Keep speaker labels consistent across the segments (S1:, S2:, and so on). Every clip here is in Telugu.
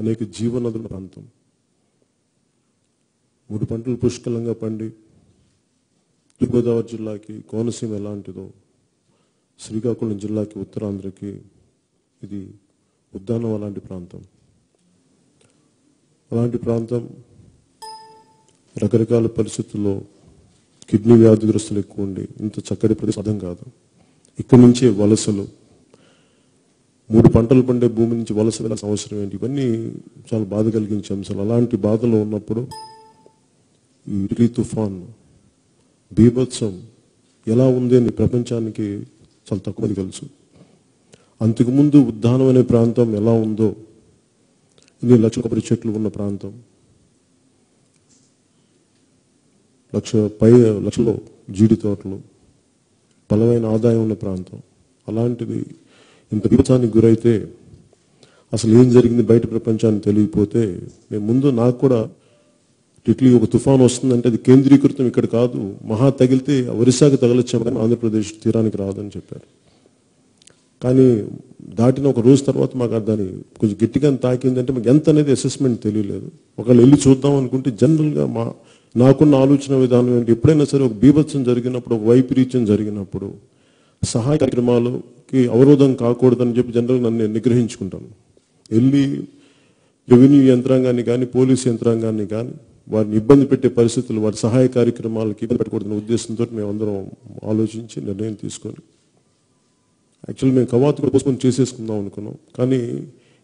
S1: అనేక జీవనదుల ప్రాంతం. మూడు పంటలు పుష్కలంగా పండి తూర్పుగోదావరి జిల్లాకి కోనసీమ ఎలాంటిదో శ్రీకాకుళం జిల్లాకి ఉత్తరాంధ్రకి ఇది ఉద్దానం అలాంటి ప్రాంతం. అలాంటి ప్రాంతం రకరకాల పరిస్థితుల్లో కిడ్నీ వ్యాధిగ్రస్తులు ఎక్కువ ఉండి ఇంత చక్కటి ప్రదేశం అర్థం కాదు. ఇక్కడి నుంచే వలసలు మూడు పంటలు పండే భూమి నుంచి వలస వెళ్ళాల్సిన అవసరం ఏంటి? ఇవన్నీ చాలా బాధ కలిగించే అంశాలు అలాంటి బాధలో ఉన్నప్పుడు ఈ తుఫాన్ బీభత్సం ఎలా ఉంది అని ప్రపంచానికి చాలా తక్కువ తెలుసు. అంతకుముందు ఉద్దానం అనే ప్రాంతం ఎలా ఉందో ఇన్ని లక్ష కొబ్బరి చెట్లు ఉన్న ప్రాంతం లక్ష పై లక్షలో జీడి తోటలు బలమైన ఆదాయం ఉన్న ప్రాంతం అలాంటిది ఇంత విపచానికి గురైతే అసలు ఏం జరిగింది బయట ప్రపంచాన్ని తెలియకపోతే నేను ముందు నాకు కూడా ఇట్లీ ఒక తుఫాన్ వస్తుందంటే అది కేంద్రీకృతం ఇక్కడ కాదు. మహా తగిలితే ఒరిస్సాకి తగలొచ్చామని ఆంధ్రప్రదేశ్ తీరానికి రాదని చెప్పారు. కానీ దాటిన ఒక రోజు తర్వాత మాకు దాన్ని కొంచెం గట్టిగా తాకిందంటే మాకు ఎంత అనేది అసెస్మెంట్ తెలియలేదు. ఒకవేళ వెళ్ళి చూద్దాం అనుకుంటే జనరల్గా మా నాకున్న ఆలోచన విధానం ఏంటి? ఎప్పుడైనా సరే ఒక బీభత్సం జరిగినప్పుడు ఒక వైపరీత్యం జరిగినప్పుడు సహాయ కార్యక్రమాలు కార్యక్రమాలకి అవరోధం కాకూడదని చెప్పి జనరల్ నన్ను నిగ్రహించుకుంటాను. వెళ్ళి రెవెన్యూ యంత్రాంగాన్ని కానీ పోలీస్ యంత్రాంగాన్ని కానీ వారిని ఇబ్బంది పెట్టే పరిస్థితులు వారి సహాయ కార్యక్రమాలకి ఇబ్బంది పెట్టకూడదనే ఉద్దేశంతో మేమందరం ఆలోచించి నిర్ణయం తీసుకొని యాక్చువల్లీ మేము కవాతు కూడా పోస్ట్పోన్ చేసేసుకుందాం అనుకున్నాం. కానీ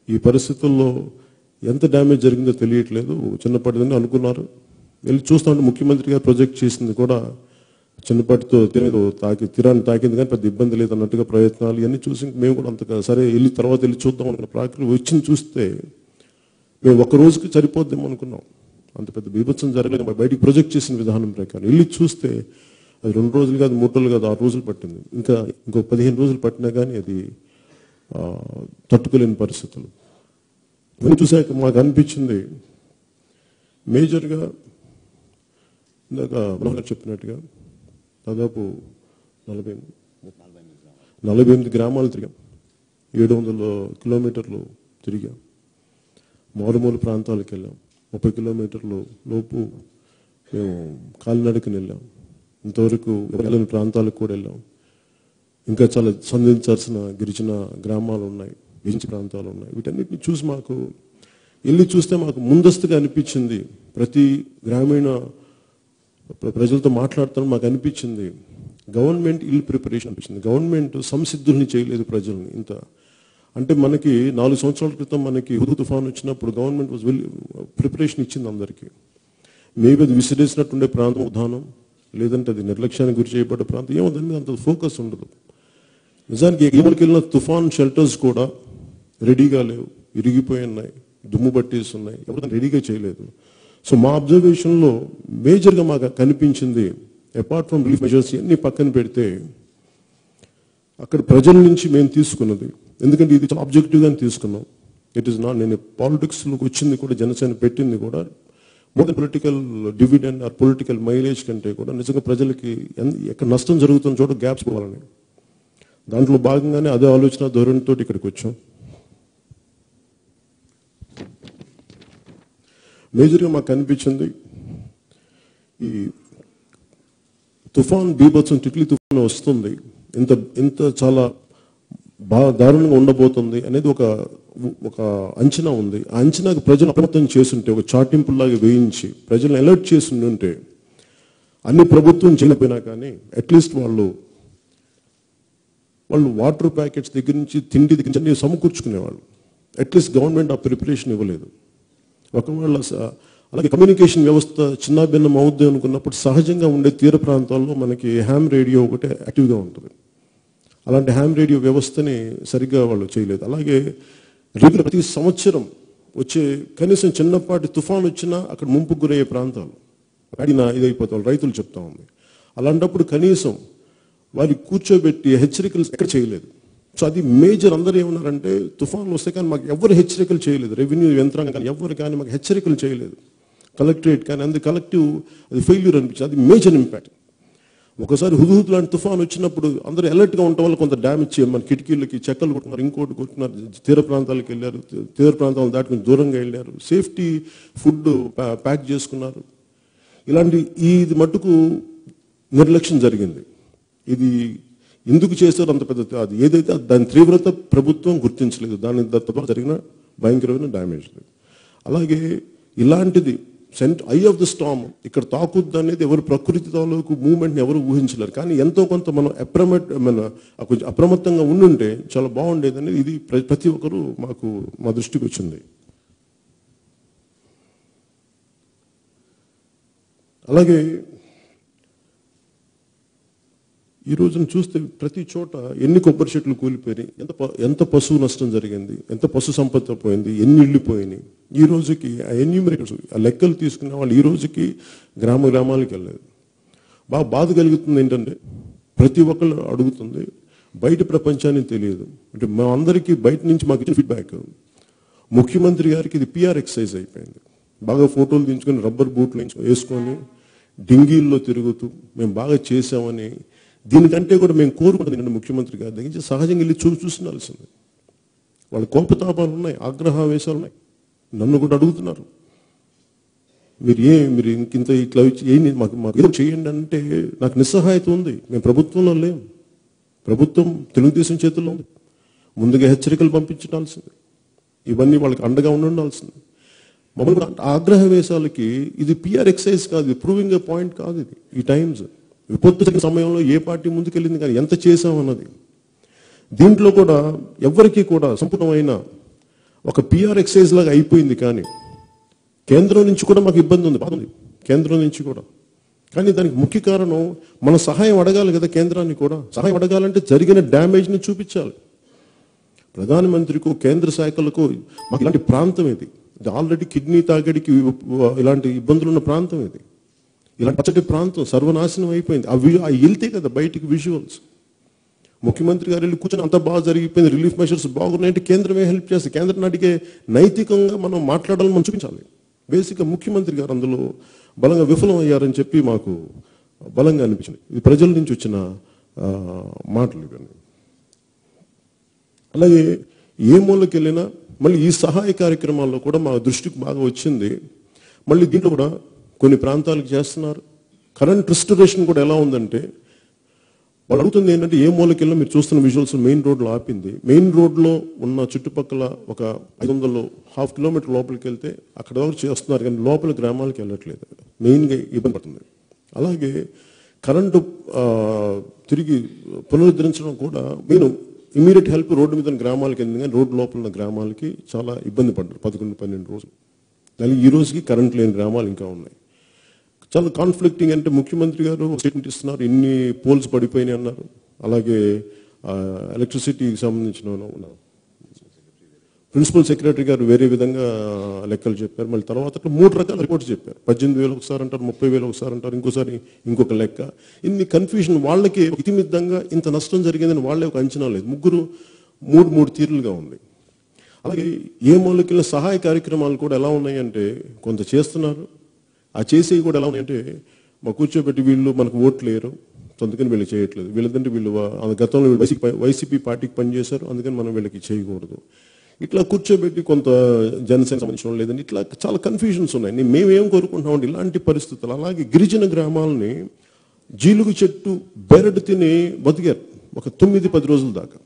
S1: ఈ పరిస్థితుల్లో ఎంత డ్యామేజ్ జరిగిందో తెలియట్లేదు. చిన్నప్పటిదని అనుకున్నారు. వెళ్ళి చూస్తామంటే ముఖ్యమంత్రి గారు ప్రొజెక్ట్ చేసింది కూడా చిన్నపాటితో తీరేదో తాకి తీరాన్ని తాకింది కానీ పెద్ద ఇబ్బంది లేదు అన్నట్టుగా ప్రయత్నాలు ఇవన్నీ చూసి మేము కూడా అంతగా సరే వెళ్ళి తర్వాత వెళ్ళి చూద్దాం అనుకున్న ప్రాక్రియ వచ్చింది చూస్తే మేము ఒక రోజుకి సరిపోద్దాం అనుకున్నాం. అంత పెద్ద బీభత్సం జరగలేదు. బయటికి ప్రొజెక్ట్ చేసిన విధానం ప్రకారం వెళ్ళి చూస్తే అది రెండు రోజులు కాదు మూడు రోజులు కాదు ఆరు రోజులు పట్టింది. ఇంకా ఇంకో పదిహేను రోజులు పట్టినా కానీ అది తట్టుకోలేని పరిస్థితులు. ఇవన్నీ చూసాక మాకు అనిపించింది మేజర్గా ఇందాక మనోహర్ చెప్పినట్టుగా దాదాపు నలభై నలభై ఎనిమిది గ్రామాలు తిరిగాం. ఏడు వందల కిలోమీటర్లు తిరిగాం. మారుమూల ప్రాంతాలకు వెళ్ళాం. ముప్పై కిలోమీటర్లు లోపు మేము కాలినడకని వెళ్ళాం. ఇంతవరకు వెళ్ళని ప్రాంతాలకు కూడా వెళ్ళాం. ఇంకా చాలా సంధించాల్సిన గిరిజన గ్రామాలు ఉన్నాయి. గిరిజన ప్రాంతాలు ఉన్నాయి. వీటన్నిటిని చూసి మాకు వెళ్ళి చూస్తే మాకు ముందస్తుగా అనిపించింది ప్రతి గ్రామీణ ప్రజలతో మాట్లాడుతాను మాకు అనిపించింది. గవర్నమెంట్ ఇల్ ప్రిపరేషన్ అనిపించింది. గవర్నమెంట్ సంసిద్ధుల్ని చేయలేదు ప్రజల్ని ఇంత. అంటే మనకి నాలుగు సంవత్సరాల క్రితం మనకి హుదు తుఫాన్ వచ్చినప్పుడు గవర్నమెంట్ వాజ్ వెల్ ప్రిపరేషన్ ఇచ్చింది అందరికీ. మేబీ అది విసిరేసినట్టుండే ప్రాంతం ఉదాహరణం లేదంటే అది నిర్లక్ష్యానికి గురి చేయబడ్డ ప్రాంతం. ఏమో దాని మీద అంత ఫోకస్ ఉండదు. నిజానికి ఎగుమతికి వెళ్ళిన తుఫాన్ షెల్టర్స్ కూడా రెడీగా లేవు. ఇరిగిపోయి ఉన్నాయి దుమ్ము పట్టేసి ఉన్నాయి. ఎవరు రెడీగా చేయలేదు. సో మా అబ్జర్వేషన్లో మేజర్గా మాకు కనిపించింది అపార్ట్ ఫ్రమ్ రిలీఫ్ మెజర్స్ ఇవన్నీ పక్కన పెడితే అక్కడ ప్రజల నుంచి మేము తీసుకున్నది. ఎందుకంటే ఇది చాలా ఆబ్జెక్టివ్గా తీసుకున్నాం. ఇట్ ఈస్ నాట్ నేను పాలిటిక్స్లోకి వచ్చింది కూడా జనసేన పెట్టింది కూడా more political dividend or political mileage కంటే కూడా నిజంగా ప్రజలకి ఎన్- ఎక్కడ నష్టం జరుగుతున్న చోట గ్యాప్స్ పోవాలని. దాంట్లో భాగంగానే అదే ఆలోచన ధోరణితో ఇక్కడికి వచ్చాం. మేజర్గా మాకు అనిపించింది ఈ తుఫాన్ బీభత్సం టిట్లీ తుఫాన్ వస్తుంది. ఇంత ఇంత చాలా బాగా దారుణంగా ఉండబోతుంది అనేది ఒక ఒక అంచనా ఉంది. ఆ అంచనాకు ప్రజలు అప్రమత్తం చేస్తుంటే ఒక చాటింపుల్లాగా వేయించి ప్రజలను అలర్ట్ చేసి ఉంటే అన్ని ప్రభుత్వం చేయకపోయినా కానీ అట్లీస్ట్ వాళ్ళు వాళ్ళు వాటర్ ప్యాకెట్స్ దగ్గర నుంచి తిండి దగ్గర నుంచి అన్ని సమకూర్చుకునేవాళ్ళు. అట్లీస్ట్ గవర్నమెంట్ ఆ ప్రిపరేషన్ ఇవ్వలేదు. ఒకవేళ స- అలాగే కమ్యూనికేషన్ వ్యవస్థ చిన్నాభిన్నం అవుద్ది అనుకున్నప్పుడు సహజంగా ఉండే తీర ప్రాంతాల్లో మనకి హ్యామ్ రేడియో ఒకటే యాక్టివ్గా ఉంటుంది. అలాంటి హ్యామ్ రేడియో వ్యవస్థని సరిగ్గా వాళ్ళు చేయలేదు. అలాగే రెగ్యులర్ ప్రతి సంవత్సరం వచ్చే కనీసం చిన్నపాటి తుఫాన్ వచ్చినా అక్కడ ముంపు గురయ్యే ప్రాంతాలు. అడిగిన ఇదైపోతాం రైతులు చెప్తా ఉంది. అలాంటప్పుడు కనీసం వారి కూర్చోబెట్టి హెచ్చరికలు ఎక్కడ చేయలేదు. సో అది మేజర్ అందరూ ఏమన్నారంటే తుఫాన్లు వస్తే కానీ మాకు ఎవరు హెచ్చరికలు చేయలేదు. రెవెన్యూ యంత్రాంగం కానీ ఎవరు కానీ మాకు హెచ్చరికలు చేయలేదు. కలెక్టరేట్ కానీ అందు కలెక్టివ్ అది ఫెయిల్యూర్ అనిపించింది. అది మేజర్ ఇంపాక్ట్ ఒకసారి హుదుహుద్ లాంటి తుఫాన్ వచ్చినప్పుడు అందరూ అలర్ట్గా ఉండటం వల్ల కొంత డ్యామేజ్ చేయాలి మన కిటికీలకి చెక్కలు కొట్టినారు ఇంకోటి కొట్టినారు తీర ప్రాంతాలకు వెళ్ళారు తీర ప్రాంతాలను దాటుకుని దూరంగా వెళ్ళారు. సేఫ్టీ ఫుడ్ ప్యాక్ చేసుకున్నారు. ఇలాంటి ఈ ఇది మట్టుకు నిర్లక్ష్యం జరిగింది. ఇది ఎందుకు చేశారు అంత పెద్ద అది ఏదైతే దాని తీవ్రత ప్రభుత్వం గుర్తించలేదు దాని తప్ప జరిగిన భయంకరమైన డ్యామేజ్ అలాగే ఇలాంటిది centre eye of the storm ఇక్కడ తాకుద్ది అనేది ఎవరు ప్రకృతి తాలూకు మూమెంట్ని ఎవరు ఊహించలేరు. కానీ ఎంతో కొంత మనం అప్రమట్ మన కొంచెం అప్రమత్తంగా ఉండుంటే చాలా బాగుండేది అనేది ఇది ప్ర- ప్రతి ఒక్కరూ మాకు మా దృష్టికి వచ్చింది. అలాగే ఈ రోజున చూస్తే ప్రతి చోట ఎన్ని కొబ్బరి చెట్లు కూలిపోయినాయి ఎంత ప- ఎంత పశువు నష్టం జరిగింది ఎంత పశు సంపద పోయింది ఎన్ని ఇళ్ళు పోయినాయి. ఈ రోజుకి ఆ ఎన్యూమరేటర్స్ ఆ లెక్కలు తీసుకునే వాళ్ళు ఈ రోజుకి గ్రామ గ్రామాలకు వెళ్ళలేదు. బాగా బాధ కలుగుతుంది ఏంటంటే ప్రతి ఒక్కళ్ళు అడుగుతుంది బయట ప్రపంచానికి తెలియదు. అంటే మా అందరికీ బయట నుంచి మాకు ఇచ్చిన ఫీడ్బ్యాక్ ముఖ్యమంత్రి గారికి ఇది పిఆర్ ఎక్సర్సైజ్ అయిపోయింది. బాగా ఫోటోలు దించుకొని రబ్బర్ బూట్లు వేసుకొని డింగీల్లో తిరుగుతూ మేము బాగా చేసామని దీనికంటే కూడా మేము కోరుకుంటుంది ఏంటంటే ముఖ్యమంత్రి గారి దగ్గర నుంచి సహజంగా వెళ్ళి చూసి చూస్తుండాల్సింది వాళ్ళ కోపతాపాలు ఉన్నాయి ఆగ్రహావేశాలు ఉన్నాయి. నన్ను కూడా అడుగుతున్నారు. మీరు ఏ మీరు ఇంక ఇంత ఇట్లా ఏం మాకు మాకు ఏదో చేయండి అంటే నాకు నిస్సహాయత ఉంది. మేము ప్రభుత్వంలో లేం. ప్రభుత్వం తెలుగుదేశం చేతుల్లో ఉంది. ముందుగా హెచ్చరికలు పంపించాల్సింది ఇవన్నీ వాళ్ళకి అండగా ఉండాల్సింది. మమ్మల్ని ఆగ్రహ వేశాలకి ఇది పిఆర్ ఎక్సైజ్ కాదు ఇది ప్రూవింగ్ ఏ పాయింట్ కాదు ఇది. ఈ టైమ్స్ విపత్తు సమయంలో ఏ పార్టీ ముందుకెళ్ళింది కానీ ఎంత చేశామన్నది. దీంట్లో కూడా ఎవరికీ కూడా సంపూర్ణమైన ఒక పిఆర్ ఎక్సైజ్ లాగా అయిపోయింది కానీ కేంద్రం నుంచి కూడా మాకు ఇబ్బంది ఉంది బాగుంది కేంద్రం నుంచి కూడా. కానీ దానికి ముఖ్య కారణం మన సహాయం అడగాలి కదా కేంద్రాన్ని కూడా. సహాయం అడగాలంటే జరిగిన డ్యామేజ్ని చూపించాలి. ప్రధానమంత్రికు కేంద్ర శాఖలకు మాకు ఇలాంటి ప్రాంతం ఇది. ఇది ఆల్రెడీ కిడ్నీ తాగడికి ఇలాంటి ఇబ్బందులు ఉన్న ప్రాంతం ఇది. ఇలాంటి పచ్చటి ప్రాంతం సర్వనాశనం అయిపోయింది. ఆ ఆ వెళ్తే కదా బయటికి విజువల్స్ ముఖ్యమంత్రి గారు వెళ్ళి కూర్చొని అంత బాగా జరిగిపోయింది. రిలీఫ్ మెషర్స్ బాగున్నాయంటే కేంద్రమే హెల్ప్ చేస్తే కేంద్రం అడిగే నైతికంగా మనం మాట్లాడాలని మనం చూపించాలి. బేసిక్గా ముఖ్యమంత్రి గారు అందులో బలంగా విఫలం అయ్యారని చెప్పి మాకు బలంగా అనిపించింది. ఇది ప్రజల నుంచి వచ్చిన మాటలు ఇవన్నీ. అలాగే ఏ మూలకి వెళ్ళినా మళ్ళీ ఈ సహాయ కార్యక్రమాల్లో కూడా మా దృష్టికి బాగా వచ్చింది. మళ్ళీ దీంట్లో కూడా కొన్ని ప్రాంతాలకు చేస్తున్నారు. కరెంట్ రిస్టరేషన్ కూడా ఎలా ఉందంటే వాళ్ళు అడుగుతుంది ఏంటంటే ఏ మూలకెళ్ళినా మీరు చూస్తున్న విజువల్స్ మెయిన్ రోడ్లో ఆపింది. మెయిన్ రోడ్లో ఉన్న చుట్టుపక్కల ఒక ఐదు వందలు హాఫ్ కిలోమీటర్ లోపలికి వెళ్తే అక్కడ వరకు చేస్తున్నారు కానీ లోపల గ్రామాలకు వెళ్ళట్లేదు. మెయిన్గా ఇబ్బంది పడుతుంది. అలాగే కరెంటు తిరిగి పునరుద్ధరించడం కూడా మీరు ఇమీడియట్ హెల్ప్ రోడ్డు మీద గ్రామాలకి వెళ్ళింది కానీ రోడ్డు లోపల ఉన్న గ్రామాలకి చాలా ఇబ్బంది పడ్డారు. పదకొండు పన్నెండు రోజులు. దానికి ఈ రోజుకి కరెంట్ లేని గ్రామాలు ఇంకా ఉన్నాయి. చాలా కాన్ఫ్లిక్టింగ్ అంటే ముఖ్యమంత్రి గారు స్టేట్మెంట్ ఇస్తున్నారు. ఇన్ని పోల్స్ పడిపోయినాయి అన్నారు. అలాగే ఎలక్ట్రిసిటీకి సంబంధించిన ప్రిన్సిపల్ సెక్రటరీ గారు వేరే విధంగా లెక్కలు చెప్పారు. మళ్ళీ తర్వాత మూడు రకాల రిపోర్ట్స్ చెప్పారు. పద్దెనిమిది వేలు ఒకసారి అంటారు ముప్పై వేలు ఒకసారి అంటారు ఇంకోసారి ఇంకొక లెక్క. ఇన్ని కన్ఫ్యూజన్ వాళ్ళకి ఇతిమిద్దంగా ఇంత నష్టం జరిగిందని వాళ్ళే ఒక అంచనా లేదు. ముగ్గురు మూడు మూడు తీరులుగా ఉంది. అలాగే ఏ మూలకెళ్ళిన సహాయ కార్యక్రమాలు కూడా ఎలా ఉన్నాయంటే కొంత చేస్తున్నారు. ఆ చేసేవి కూడా ఎలా ఉన్నాయంటే మా కూర్చోబెట్టి వీళ్ళు మనకు ఓట్లు లేరు అందుకని వీళ్ళు చేయట్లేదు. వీళ్ళంటే వీళ్ళు గతంలో వీళ్ళు వైసీపీ వైసీపీ పార్టీకి పనిచేశారు అందుకని మనం వీళ్ళకి చేయకూడదు. ఇట్లా కూర్చోబెట్టి కొంత జనసేన సంబంధించిన లేదండి ఇట్లా చాలా కన్ఫ్యూజన్స్ ఉన్నాయి. నే- మేమేం కోరుకుంటున్నామంటే ఇలాంటి పరిస్థితులు అలాగే గిరిజన గ్రామాలని జీలుగు చెట్టు బెరడు తిని బతికారు ఒక తొమ్మిది పది రోజుల దాకా.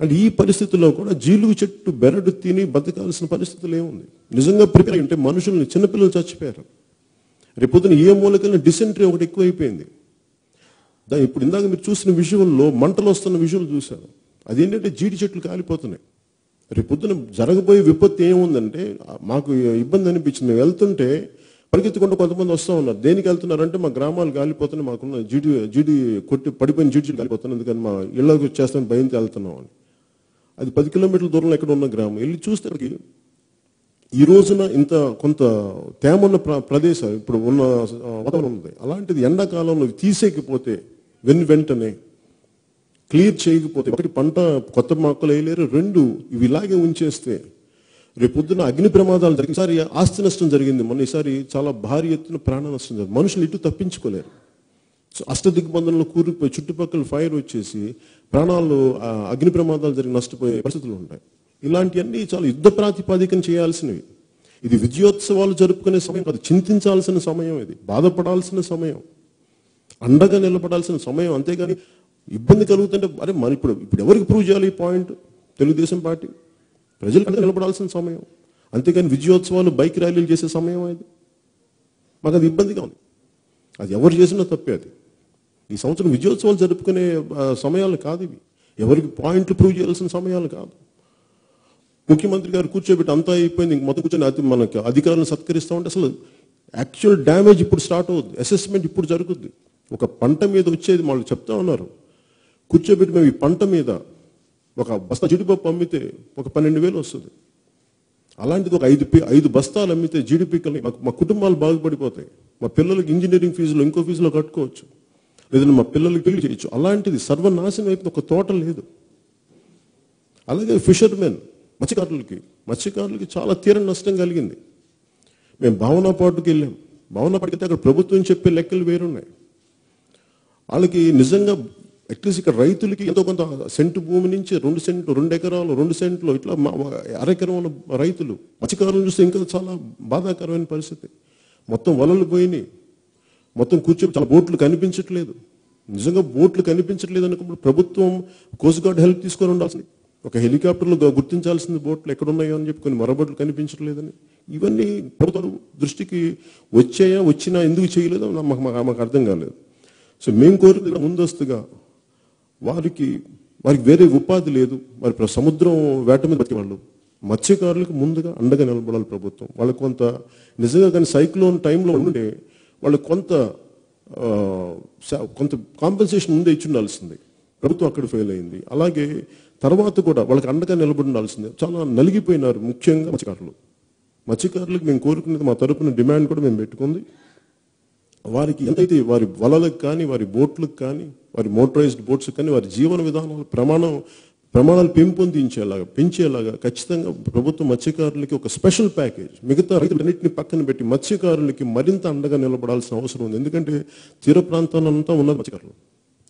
S1: అంటే ఈ పరిస్థితుల్లో కూడా జీలుగు చెట్టు బెరడు తిని బతకాల్సిన పరిస్థితులు ఏముంది? నిజంగా ప్రిపేర్ అంటే మనుషుల్ని చిన్నపిల్లలు చచ్చిపోయారు. రేపొద్దున ఏ మూలకైనా డిసెంట్రీ ఒకటి ఎక్కువైపోయింది. దా ఇప్పుడు ఇందాక మీరు చూసిన విజువల్లో మంటలు వస్తున్న విజువల్ చూశారు. అదేంటంటే జీడి చెట్లు కాలిపోతున్నాయి. రేపొద్దున జరగబోయే విపత్తు ఏముందంటే మాకు ఇబ్బంది అనిపించింది. మేము వెళ్తుంటే పరిగెత్తుకుంటూ కొంతమంది వస్తూ ఉన్నారు. దేనికి వెళ్తున్నారంటే మా గ్రామాలు కాలిపోతున్నాయి మాకున్న జీడి జీడి కొట్టి పడిపోయిన జీడి చెట్లు కాలిపోతున్నాయి. అందుకని మా ఇళ్ళకి వచ్చేస్తాం భయంతో వెళ్తున్నాం అని. అది పది కిలోమీటర్ల దూరంలో ఎక్కడ ఉన్న గ్రామం. వెళ్ళి చూస్తే అక్కడికి ఈ రోజున ఇంత కొంత తేమ ఉన్న ప్ర- ప్రదేశం ఇప్పుడు ఉన్న వాతావరణం ఉంది. అలాంటిది ఎండాకాలంలో తీసేయకపోతే వెన్ వెంటనే క్లియర్ చేయకపోతే ఒకటి పంట కొత్త మొక్కలు వేయలేరు. రెండు ఇవి ఇలాగే ఉంచేస్తే రేపొద్దున అగ్ని ప్రమాదాలు జరిగింది ఈసారి ఆస్తి నష్టం జరిగింది. మొన్న ఈసారి చాలా భారీ ఎత్తున ప్రాణ నష్టం జరిగింది. మనుషులు ఇటు తప్పించుకోలేరు. సో అష్టదిగ్బంధంలో కూరుకుపోయి చుట్టుపక్కల ఫైర్ వచ్చేసి ప్రాణాలు ఆ, అగ్ని ప్రమాదాలు జరిగి నష్టపోయే పరిస్థితులు ఉంటాయి. ఇలాంటివన్నీ చాలా యుద్ధ ప్రాతిపాదికన చేయాల్సినవి. ఇది విజయోత్సవాలు జరుపుకునే సమయం కాదు చింతించాల్సిన సమయం ఇది బాధపడాల్సిన సమయం. అండగా నిలబడాల్సిన సమయం అంతేగాని ఇబ్బంది కలుగుతుంటే అరే మన ఇప్పుడు ఇప్పుడు ఎవరికి ప్రూవ్ చేయాలి ఈ పాయింట్ తెలుగుదేశం పార్టీ. ప్రజలకు నిలబడాల్సిన సమయం. అంతేగాని విజయోత్సవాలు బైక్ ర్యాలీలు చేసే సమయం అది మాకు అది ఇబ్బందిగా ఉంది. అది ఎవరు చేసినా తప్పే అది. ఈ సంవత్సరం విజయోత్సవాలు జరుపుకునే సమయాలు కాదు ఇవి. ఎవరికి పాయింట్లు ప్రూవ్ చేయాల్సిన సమయాలు కాదు. ముఖ్యమంత్రి గారు కూర్చోబెట్టి అంతా అయిపోయింది. ఇంక మొత్తం కూర్చొని మనకి అధికారులను సత్కరిస్తా ఉంటే అసలు యాక్చువల్ డ్యామేజ్ ఇప్పుడు స్టార్ట్ అవుద్ది. అసెస్మెంట్ ఇప్పుడు జరుగుద్ది. ఒక పంట మీద వచ్చేది వాళ్ళు చెప్తా ఉన్నారు. కూర్చోబెట్టి మేము ఈ పంట మీద ఒక బస్తా జీడిపప్పు అమ్మితే ఒక పన్నెండు వేలు వస్తుంది. అలాంటిది ఒక ఐదు ఐదు బస్తాలు అమ్మితే జీడిపి మా కుటుంబాలు బాగుపడిపోతాయి. మా పిల్లలకి ఇంజనీరింగ్ ఫీజులు ఇంకో ఫీజులో కట్టుకోవచ్చు. లేదంటే మా పిల్లలకి పెళ్ళి చేయొచ్చు. అలాంటిది సర్వనాశనం అయిపోయింది. ఒక తోట లేదు. అలాగే ఫిషర్మెన్ మత్స్యకారులకి. మత్స్యకారులకి చాలా తీర నష్టం కలిగింది. మేము భావన పాటుకి వెళ్ళాం. భావన పాటుకి వెళ్తే అక్కడ ప్రభుత్వం చెప్పే లెక్కలు వేరున్నాయి. వాళ్ళకి నిజంగా అట్లీస్ట్ ఇక్కడ రైతులకి ఎంతో కొంత సెంటు భూమి నుంచి రెండు సెంట్లు రెండు ఎకరాలు రెండు సెంట్లు ఇట్లా మా- అరెకరం రైతులు మత్స్యకారులను చూస్తే ఇంకా చాలా బాధాకరమైన పరిస్థితి. మొత్తం వలలు పోయినాయి. మొత్తం కూర్చో చాలా బోట్లు కనిపించట్లేదు. నిజంగా బోట్లు కనిపించట్లేదు అనుకున్నప్పుడు ప్రభుత్వం కోస్ట్ గార్డ్ హెల్ప్ తీసుకొని ఉండాల్సింది. ఒక హెలికాప్టర్లు గుర్తించాల్సింది బోట్లు ఎక్కడున్నాయో అని చెప్పి కొన్ని మరబోట్లు కనిపించట్లేదని. ఇవన్నీ ప్రభుత్వం దృష్టికి వచ్చాయా వచ్చినా ఎందుకు చేయలేదో మాకు మాకు అర్థం కాలేదు. సో మేము కోరుకున్న ముందస్తుగా వారికి వారికి వేరే ఉపాధి లేదు. మరి సముద్రం వేట మీద బతికేవాళ్ళు. మత్స్యకారులకు ముందుగా అండగా నిలబడాలి ప్రభుత్వం. వాళ్ళకి కొంత నిజంగా కానీ సైక్లోన్ టైంలో ఉండే వాళ్ళు కొంత కొంత కాంపెన్సేషన్ ముందే ఇచ్చి ఉండాల్సింది ప్రభుత్వం అక్కడ ఫెయిల్ అయింది. అలాగే తర్వాత కూడా వాళ్ళకి అండగా నిలబడి ఉండాల్సిందే చాలా నలిగిపోయినారు ముఖ్యంగా మత్స్యకారులు. మత్స్యకారులకు మేము కోరుకునేది మా తరపున డిమాండ్ కూడా మేము పెట్టుకుంది. వారికి ఎంతైతే వారి వలలకు కానీ వారి బోట్లకు కానీ వారి మోటరైజ్డ్ బోట్స్ కానీ వారి జీవన విధానాల ప్రమాణం ప్రమాణాలు పెంపొందించేలాగా పెంచేలాగా ఖచ్చితంగా ప్రభుత్వ మత్స్యకారులకి ఒక స్పెషల్ ప్యాకేజ్ మిగతా రైతులన్నింటినీ పక్కన పెట్టి మత్స్యకారులకి మరింత అండగా నిలబడాల్సిన అవసరం ఉంది. ఎందుకంటే తీర ప్రాంతాలంతా ఉన్న మత్స్యకారులు.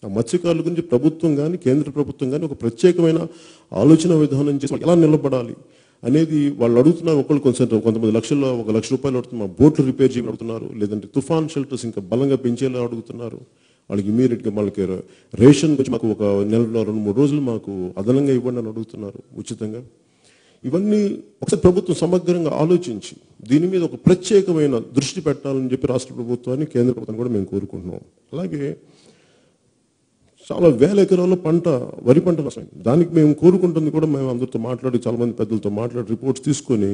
S1: ఆ మత్స్యకారుల గురించి ప్రభుత్వం కానీ కేంద్ర ప్రభుత్వం కానీ ఒక ప్రత్యేకమైన ఆలోచన విధానం చేసి ఎలా నిలబడాలి అనేది వాళ్ళు అడుగుతున్నారు ఒకళ్ళు కొంచెం కొంతమంది లక్షల్లో ఒక లక్ష రూపాయలు అడుగుతున్నారు బోట్లు రిపేర్ చేయబడుతున్నారు. లేదంటే తుఫాన్ షెల్టర్స్ ఇంకా బలంగా పెంచేలా అడుగుతున్నారు. వాళ్ళకి ఇమీడియట్గా వాళ్ళకి రేషన్ గురించి మాకు ఒక నెలలో రెండు మూడు రోజులు మాకు అదనంగా ఇవ్వండి అని అడుగుతున్నారు ఉచితంగా. ఇవన్నీ ఒకసారి ప్రభుత్వం సమగ్రంగా ఆలోచించి దీని మీద ఒక ప్రత్యేకమైన దృష్టి పెట్టాలని చెప్పి రాష్ట్ర ప్రభుత్వాన్ని కేంద్ర ప్రభుత్వం కూడా మేము కోరుకుంటున్నాం. అలాగే చాలా వేల ఎకరాల్లో పంట వరి పంట నష్టం. దానికి మేము కోరుకుంటుంది కూడా మేము అందరితో మాట్లాడి చాలా మంది పెద్దలతో మాట్లాడి రిపోర్ట్స్ తీసుకొని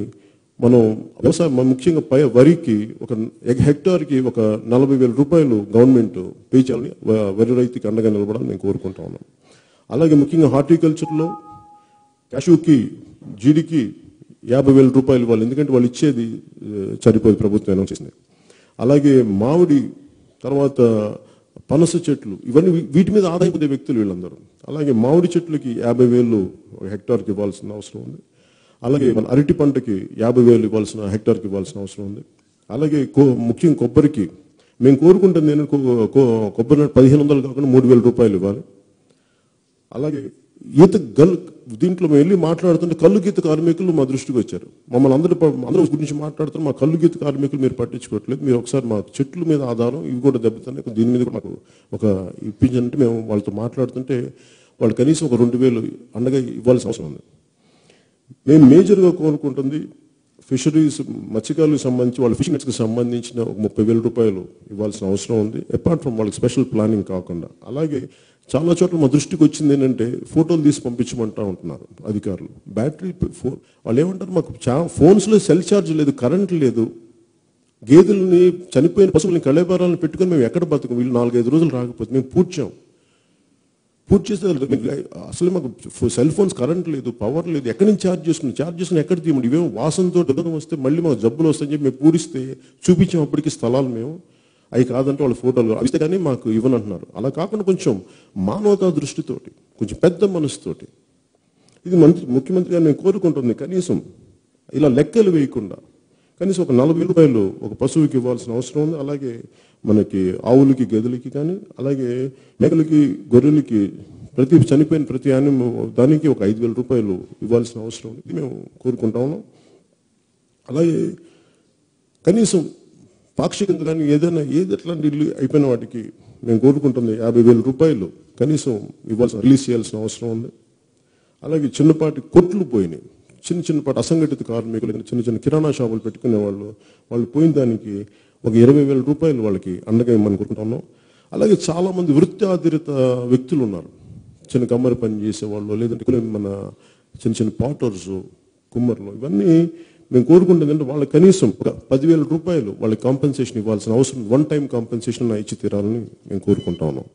S1: మనం వ్యవసాయం ముఖ్యంగా పై వరికి ఒక ఎగ్ హెక్టార్కి ఒక నలభై వేల రూపాయలు గవర్నమెంట్ పే చేయాలని వరి రైతుకి అండగా నిలబడాలని మేము కోరుకుంటా ఉన్నాం. అలాగే ముఖ్యంగా హార్టికల్చర్లో క్యాషూకి జీడికి యాభై వేల రూపాయలు వాళ్ళు ఎందుకంటే వాళ్ళు ఇచ్చేది ఆ, సరిపోదు ప్రభుత్వం అనౌన్స్ చేసింది. అలాగే మామిడి తర్వాత పనస చెట్లు ఇవన్నీ వీటి మీద ఆదాయం పొందే వ్యక్తులు వీళ్ళందరూ. అలాగే మామిడి చెట్లకి యాభై వేలు ఒక హెక్టార్కి ఇవ్వాల్సిన అవసరం ఉంది. అలాగే మన అరటి పంటకి యాభై వేలు ఇవ్వాల్సిన హెక్టార్కి ఇవ్వాల్సిన అవసరం ఉంది. అలాగే కో- ముఖ్యం కొబ్బరికి. మేము కోరుకుంటుంది నేను కొబ్బరి పదిహేను వందలు కాకుండా మూడు వేల రూపాయలు ఇవ్వాలి. అలాగే ఈత గల్ దీంట్లో మేము వెళ్ళి మాట్లాడుతుంటే కళ్ళు గీత కార్మికులు మా దృష్టికి వచ్చారు. మమ్మల్ని అందరూ ప- అందరూ గురించి మాట్లాడుతున్నారు. మా కళ్ళు గీత కార్మికులు మీరు పట్టించుకోవట్లేదు. మీరు ఒకసారి మా చెట్ల మీద ఆధారం ఇవి కూడా దెబ్బతున్నాయి. దీని మీద మాకు ఒక ఇప్పించంటే మేము వాళ్ళతో మాట్లాడుతుంటే వాళ్ళు కనీసం ఒక రెండు వేలు అండగా ఇవ్వాల్సిన అవసరం ఉంది. నేను మేజర్గా కోరుకుంటుంది ఫిషరీస్ మత్స్యకారులకు సంబంధించి వాళ్ళ ఫిషింగ్ నెట్స్కి సంబంధించిన ఒక ముప్పై వేల రూపాయలు ఇవ్వాల్సిన అవసరం ఉంది. అపార్ట్ ఫ్రమ్ వాళ్ళకి స్పెషల్ ప్లానింగ్ కాకుండా. అలాగే చాలా చోట్ల మా దృష్టికి వచ్చింది ఏంటంటే ఫోటోలు తీసి పంపించమంటా ఉంటున్నారు అధికారులు. బ్యాటరీ ఫోన్ వాళ్ళు ఏమంటారు మాకు చా ఫోన్స్లో సెల్ ఛార్జ్ లేదు కరెంట్ లేదు. గేదెల్ని చనిపోయిన పశువులని కళేబారాలను పెట్టుకొని మేము ఎక్కడ బతుకు వీళ్ళు నాలుగైదు రోజులు రాకపోతే మేము పూడ్చాం. పూర్తి చేస్తే అసలు మాకు సెల్ ఫోన్స్ కరెంట్ లేదు పవర్ లేదు. ఎక్కడి నుంచి ఛార్జ్ చేసుకుని ఛార్జ్ చేసుకుని ఎక్కడ తీయమండి? ఇవేమో వాసనతో దూరం వస్తే మళ్ళీ మాకు జబ్బులు వస్తాయని చెప్పి మేము పూడిస్తే చూపించాం అప్పటికి స్థలాలు మేము. అవి కాదంటే వాళ్ళ ఫోటోలు అవిస్తే కానీ మాకు ఇవ్వనంటున్నారు. అలా కాకుండా కొంచెం మానవతా దృష్టితోటి కొంచెం పెద్ద మనసుతోటి. ఇది మంత్రి ముఖ్యమంత్రి గారు నేను కోరుకుంటుంది కనీసం ఇలా లెక్కలు వేయకుండా కనీసం ఒక నలభై రూపాయలు ఒక పశువుకి ఇవ్వాల్సిన అవసరం ఉంది. అలాగే మనకి ఆవులకి గదులకి కానీ అలాగే మేకలకి గొర్రెలకి ప్రతి చనిపోయిన ప్రతి యానిమ దానికి ఒక ఐదు వేల రూపాయలు ఇవ్వాల్సిన అవసరం ఉంది. ఇది మేము కోరుకుంటా ఉన్నాం. అలాగే కనీసం పాక్షికంగా కానీ ఏదైనా ఏది ఎట్లాంటి ఇల్లు అయిపోయిన వాటికి మేము కోరుకుంటుంది యాభై వేల రూపాయలు కనీసం ఇవ్వాల్సిన రిలీజ్ చేయాల్సిన అవసరం ఉంది. అలాగే చిన్నపాటి కొట్లు పోయినాయి. చిన్న చిన్నపాటి అసంఘటిత కార్మికులు చిన్న చిన్న కిరాణా షాపులు పెట్టుకునే వాళ్ళు వాళ్ళు పోయిన దానికి ఒక ఇరవై వేల రూపాయలు వాళ్ళకి అండగా ఇవ్వమని కోరుకుంటున్నాం అలాగే చాలా మంది వృత్తి ఆధారిత వ్యక్తులు ఉన్నారు చిన్న కమ్మరి పని చేసేవాళ్ళు లేదంటే కొన్ని మన చిన్న చిన్న పాటర్స్ కుమ్మర్లు ఇవన్నీ మేము కోరుకుంటుంది అంటే వాళ్ళకి కనీసం ఒక పదివేల రూపాయలు వాళ్ళకి కాంపెన్సేషన్ ఇవ్వాల్సిన అవసరం వన్ టైం కాంపెన్సేషన్ ఇచ్చి తీరాలని మేము కోరుకుంటా ఉన్నాం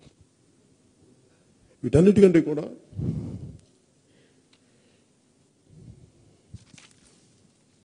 S1: వీటన్నిటికంటే కూడా